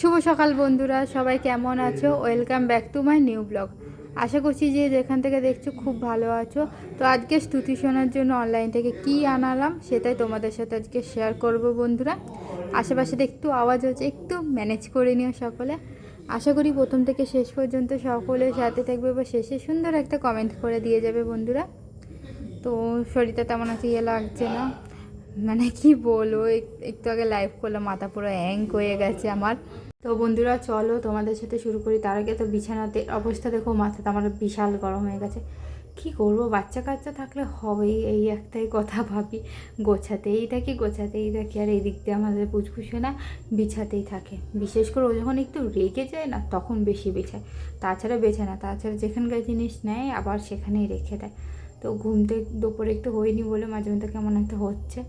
শুভ সকাল বন্ধুরা, সবাই কেমন আছো? Welcome back to my new blog আশা করছি যে যেখান থেকে দেখছ খুব ভালো আছো। তো আজকে স্তুতি শোনার জন্য অনলাইন থেকে কি আনালাম সেটাই তোমাদের সাথে আজকে শেয়ার করব বন্ধুরা। আশেপাশে একটু আওয়াজ হচ্ছে, একটু ম্যানেজ করে নিও সকলে। আশা করি প্রথম থেকে শেষ পর্যন্ত সকলের সাথে থাকবে বা শেষে সুন্দর একটা কমেন্ট করে দিয়ে যাবে বন্ধুরা। তো শরীরটা তেমন আছে ইয়ে লাগছে না। মানে কি বলব, এক- একটু আগে লাইভ করলাম, মাথা পুরো অ্যাঙ্ক হয়ে গেছে আমার। তো বন্ধুরা, চলো তোমাদের সাথে শুরু করি। তার আগে তো বিছানাতে অবস্থা দেখো, মাথাটা আমার বিশাল গরম হয়ে গেছে। কি করব? বাচ্চা কাচ্চা থাকলে হবেই, এই একটাই কথা ভাবি। গোছাতেই থাকি গোছাতেই থাকি, আর এই দিক দিয়ে আমাদের পুচপুষে না বিছাতেই থাকে। বিশেষ করে ও যখন একটু রেগে যায় না, তখন বেশি বেছায়। তাছাড়া বেছে না, তাছাড়া যেখানকার জিনিস নেয়, আবার সেখানেই রেখে দেয়। তো ঘুমতে দুপুরে একটু হয়নি বলে মাঝে মধ্যে কেমন একটা হচ্ছে।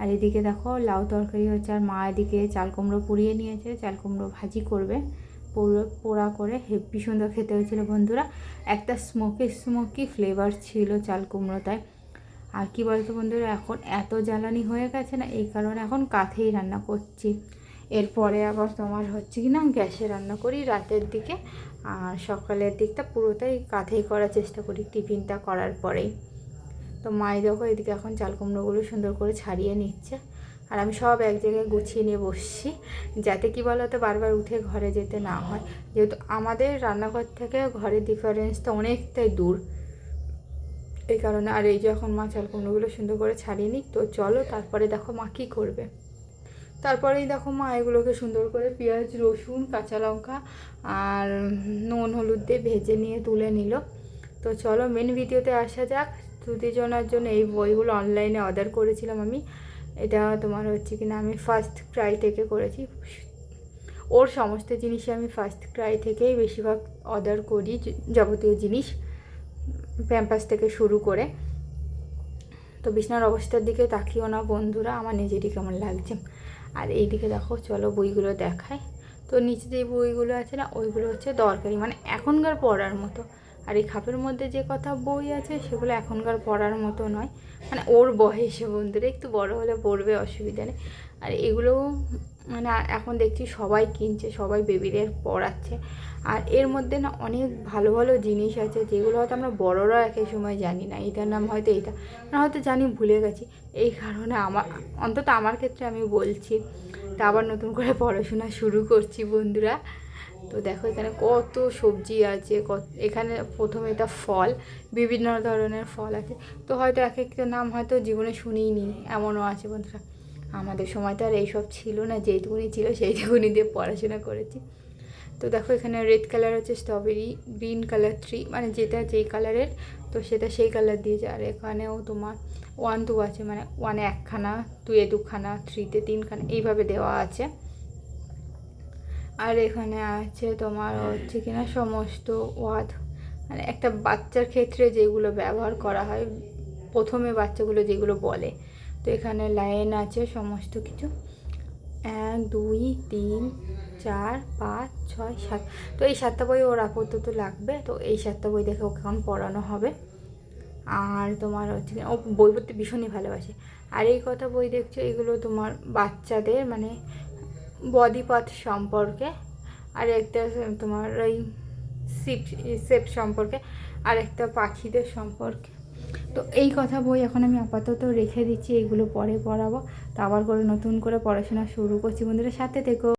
আর এদিকে দেখো লাউ তরকারি হচ্ছে আর মা এদিকে চাল কুমড়ো পুড়িয়ে নিয়েছে, চাল কুমড়ো ভাজি করবে। পোড়া করে হেভি সুন্দর খেতে হয়েছিল বন্ধুরা। একটা স্মোকি স্মোকি ফ্লেভার ছিল চাল কুমড়োটায় আর কি বলতো বন্ধুরা, এখন এত জ্বালানি হয়ে গেছে না, এই কারণে এখন কাঠেই রান্না করছি। এরপরে আবার তোমার হচ্ছে কি না, গ্যাসে রান্না করি রাতের দিকে। আর সকালের দিকটা পুরোটাই কাঠেই করার চেষ্টা করি, টিফিনটা করার পরেই। তো মাই দেখো এদিকে এখন চাল কুমড়োগুলো সুন্দর করে ছাড়িয়ে নিচ্ছে। আর আমি সব এক জায়গায় গুছিয়ে নিয়ে বসছি, যাতে কি বলতো বারবার উঠে ঘরে যেতে না হয়। যেহেতু আমাদের রান্নাঘর থেকে ঘরের ডিফারেন্সটা অনেকটাই দূর। এই কারণে আর এই যে এখন মা চাল কুমড়োগুলো সুন্দর করে ছাড়িয়ে নিই তো চলো তারপরে দেখো মা কী করবে। তারপরেই দেখো মা এগুলোকে সুন্দর করে পেঁয়াজ, রসুন, কাঁচা লঙ্কা আর নুন, হলুদ দিয়ে ভেজে নিয়ে তুলে নিল। তো চলো মেন ভিডিওতে আসা যাক। শ্রুতিজনার জন্য এই বইগুলো অনলাইনে অর্ডার করেছিলাম আমি। এটা তোমার হচ্ছে কিনা আমি ফার্স্ট ক্রাই থেকে করেছি। ওর সমস্ত জিনিসই আমি ফার্স্ট ক্রাই থেকেই বেশিরভাগ অর্ডার করি যাবতীয় জিনিস প্যাম্পাস থেকে শুরু করে। তো বিছনার অবস্থার দিকে তাকিও না বন্ধুরা, আমার নিজেরই কেমন লাগছে। আর এই দিকে দেখো, চলো বইগুলো দেখায় তো নিচে যে বইগুলো আছে না, ওইগুলো হচ্ছে দরকারি মানে এখনকার পড়ার মতো। আর এই খাপের মধ্যে যে কথা বই আছে সেগুলো এখনকার পড়ার মতো নয়। মানে ওর বয়সে বন্ধুরা, একটু বড় হলে পড়বে, অসুবিধা নেই। আর এগুলো মানে এখন দেখছি সবাই কিনছে, সবাই বেবিদের পড়াচ্ছে। আর এর মধ্যে না অনেক ভালো ভালো জিনিস আছে, যেগুলো হয়তো আমরা বড়রা এক এক সময় জানি না। এটার নাম হয়তো এটা। না হয়তো জানি, ভুলে গেছি। এই কারণে আমার, অন্তত আমার ক্ষেত্রে আমি বলছি তা আবার নতুন করে পড়াশোনা শুরু করছি, বন্ধুরা। তো দেখো, এখানে কত সবজি আছে, কত, এখানে প্রথমে এটা ফল, বিভিন্ন ধরনের ফল আছে। তো হয়তো এক একটা নাম হয়তো জীবনে শুনিনি এমনও আছে, বন্ধুরা। আমাদের সময় তো আর এইসব ছিল না, যেইটুকুনি ছিল সেইটুকুনি দিয়ে পড়াশোনা করেছি। তো দেখো এখানে রেড কালার হচ্ছে স্ট্রবেরি গ্রিন কালার ট্রি মানে যেটা যেই কালারের তো সেটা সেই কালার দিয়েছে আর এখানেও তোমার ওয়ান টু আছে মানে ওয়ানে একখানা টুয়ে দুখানা থ্রিতে তিনখানা, এইভাবে দেওয়া আছে। আর এখানে আছে তোমার হচ্ছে কিনা সমস্ত ওয়াদ মানে একটা বাচ্চার ক্ষেত্রে যেগুলো ব্যবহার করা হয়, প্রথমে বাচ্চাগুলো যেগুলো বলে। তো এখানে লাইন আছে সমস্ত কিছু। এক, দুই, তিন চার, পাঁচ, ছয়, সাত। তো এই সাতটা বই ওর আপাতত লাগবে। তো এই সাতটা বই দেখে ওকে এখন পড়ানো হবে। আর তোমার হচ্ছে ও বই পড়তে ভীষণই ভালোবাসে। আর এই কথা বই দেখছ, এগুলো তোমার বাচ্চাদের মানে পার্ট সম্পর্কে, আর একটা তোমার ওই সিপ সেপ সম্পর্কে, আর একটা পাখিদের সম্পর্কে। তো এই কথা বই এখন আমি আপাতত রেখে দিচ্ছি, এগুলো পরে পড়াবো। তো আবার করে নতুন করে পড়াশোনা শুরু করছি, বন্ধুরা। সাথে থেকো।